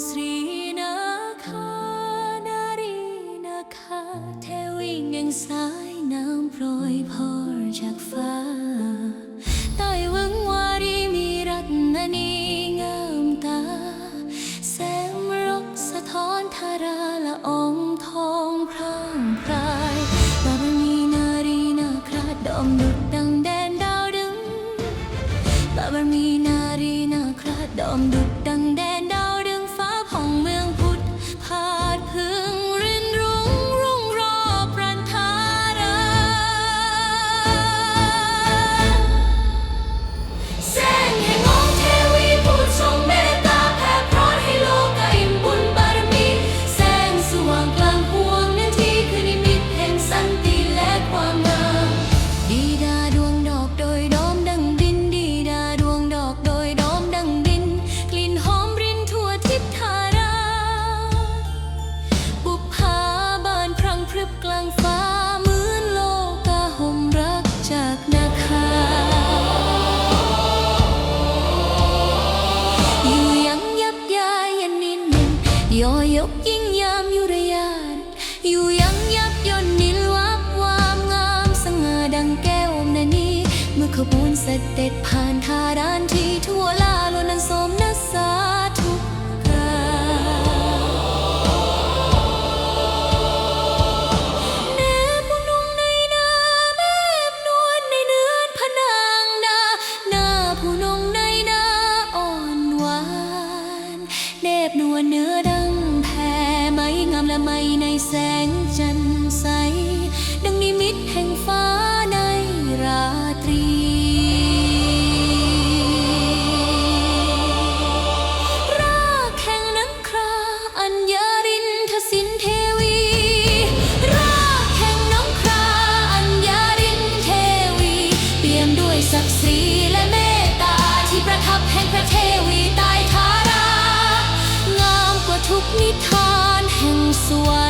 Sri ยกยิ่งยามยุรยานอยู่ยังยับยนนิลวับวามงามสง่าดังแก้วมนานีเมื่อขบวนเสด็จผ่านทารานที่ทั่วลา นเทวีรากแห่งน้องคราอัญญารินเทวี เปี่ยมด้วยศักดิ์ศรีและเมตตาที่ประทับแห่งพระเทวีใต้ทารางามกว่าทุกนิทานแห่งสวน